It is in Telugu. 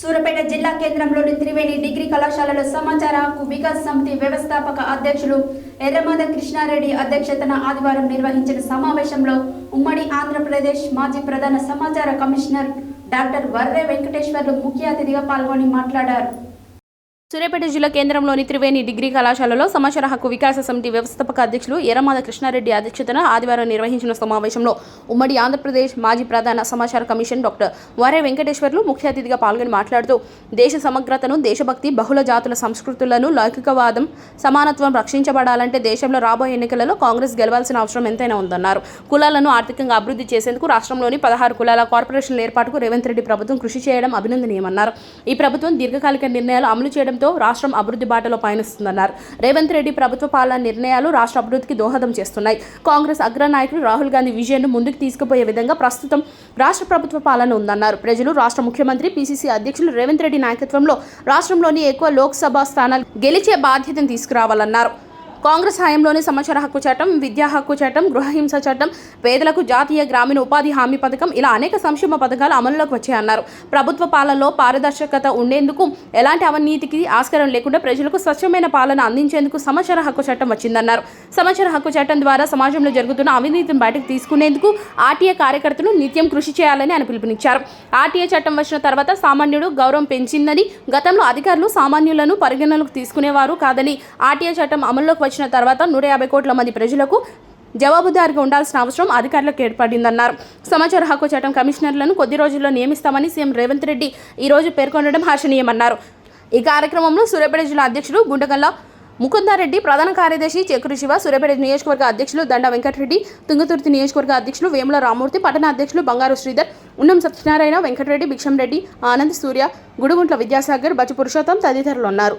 సూరపేట జిల్లా కేంద్రంలోని త్రివేణి డిగ్రీ కళాశాలలో సమాచార హక్కు వికాస్ సమితి వ్యవస్థాపక అధ్యక్షులు ఎర్రమాద కృష్ణారెడ్డి అధ్యక్షతన ఆదివారం నిర్వహించిన సమావేశంలో ఉమ్మడి ఆంధ్రప్రదేశ్ మాజీ ప్రధాన సమాచార కమిషనర్ డాక్టర్ వర్రే వెంకటేశ్వర్లు ముఖ్య అతిథిగా పాల్గొని మాట్లాడారు. సూర్యాపేట జిల్లా కేంద్రంలోని త్రివేణి డిగ్రీ కళాశాలలో సమాచార హక్కు వికాస సమితి వ్యవస్థాపక అధ్యక్షులు ఎర్రమాద కృష్ణారెడ్డి అధ్యక్షతన ఆదివారం నిర్వహించిన సమావేశంలో ఉమ్మడి ఆంధ్రప్రదేశ్ మాజీ ప్రధాన సమాచార కమిషన్ డాక్టర్ వారే వెంకటేశ్వర్లు ముఖ్య అతిథిగా పాల్గొని మాట్లాడుతూ దేశ సమగ్రతను దేశభక్తి బహుళ జాతుల సంస్కృతులను లౌకికవాదం సమానత్వం రక్షించబడాలంటే దేశంలో రాబోయే ఎన్నికలలో కాంగ్రెస్ గెలవాల్సిన అవసరం ఎంతైనా ఉందన్నారు. కులాలను ఆర్థికంగా అభివృద్ధి చేసేందుకు రాష్ట్రంలోని పదహారు కులాల కార్పొరేషన్ల ఏర్పాటుకు రేవంత్ రెడ్డి ప్రభుత్వం కృషి చేయడం అభినందనీయమన్నారు. ఈ ప్రభుత్వం దీర్ఘకాలిక నిర్ణయాలు అమలు చేయడం చేయడంతో రాష్ట్రం అభివృద్ధి బాటలో పయనిస్తుందన్నారు. రేవంత్ రెడ్డి ప్రభుత్వ పాలన నిర్ణయాలు రాష్ట్ర అభివృద్ధికి దోహదం చేస్తున్నాయి. కాంగ్రెస్ అగ్రనాయకులు రాహుల్ గాంధీ విజయాన్ని ముందుకు తీసుకుపోయే విధంగా ప్రస్తుతం రాష్ట్ర ప్రభుత్వ పాలన ఉందన్నారు. ప్రజలు రాష్ట్ర ముఖ్యమంత్రి పీసీసీ అధ్యక్షులు రేవంత్ రెడ్డి నాయకత్వంలో రాష్ట్రంలోని ఎక్కువ లోక్సభ స్థానాలు గెలిచే బాధ్యతను తీసుకురావాలన్నారు. కాంగ్రెస్ హయాంలోనే సమాచార హక్కు చట్టం విద్యా హక్కు చట్టం గృహహింస చట్టం పేదలకు జాతీయ గ్రామీణ ఉపాధి హామీ పథకం ఇలా అనేక సంక్షేమ పథకాలు అమలులోకి వచ్చాయన్నారు. ప్రభుత్వ పాలనలో పారదర్శకత ఉండేందుకు ఎలాంటి అవినీతికి ఆస్కారం లేకుండా ప్రజలకు స్వచ్ఛమైన పాలన అందించేందుకు సమాచార హక్కు చట్టం వచ్చిందన్నారు. సమాచార హక్కు చట్టం ద్వారా సమాజంలో జరుగుతున్న అవినీతిని బయటకు తీసుకునేందుకు ఆర్టీఏ కార్యకర్తలు నిత్యం కృషి చేయాలని ఆయన పిలుపునిచ్చారు. ఆర్టీఏ చట్టం వచ్చిన తర్వాత సామాన్యుడు గౌరవం పెంచిందని గతంలో అధికారులు సామాన్యులను పరిగణనకు తీసుకునేవారు కాదని ఆర్టీఏ చట్టం అమల్లోకి వచ్చిన తర్వాత నూట యాభై కోట్ల మంది ప్రజలకు జవాబుదారిగా ఉండాల్సిన అవసరం అధికారులకు ఏర్పడిందన్నారు. సమాచార హక్కు చట్టం కమిషనర్లను కొద్ది రోజుల్లో నియమిస్తామని సీఎం రేవంత్ రెడ్డి ఈ రోజు పేర్కొనడం హర్షణీయమన్నారు. ఈ కార్యక్రమంలో సూర్యాపేట జిల్లా అధ్యక్షుడు గుండగల్ల ముకుందారెడ్డి ప్రధాన కార్యదర్శి చెకురు శివ సూర్యాపేట నియోజకవర్గ అధ్యక్షులు దండ వెంకటరెడ్డి తుంగతుర్తి నియోజకవర్గ అధ్యక్షులు వేముల రామూర్తి పట్టణ అధ్యక్షులు బంగారు శ్రీధర్ ఉన్నం సత్యనారాయణ వెంకటరెడ్డి భిక్షంరెడ్డి ఆనంద్ సూర్య గుడుగుంట్ల విద్యాసాగర్ బచ్చు పురుషోత్తం తదితరులు ఉన్నారు.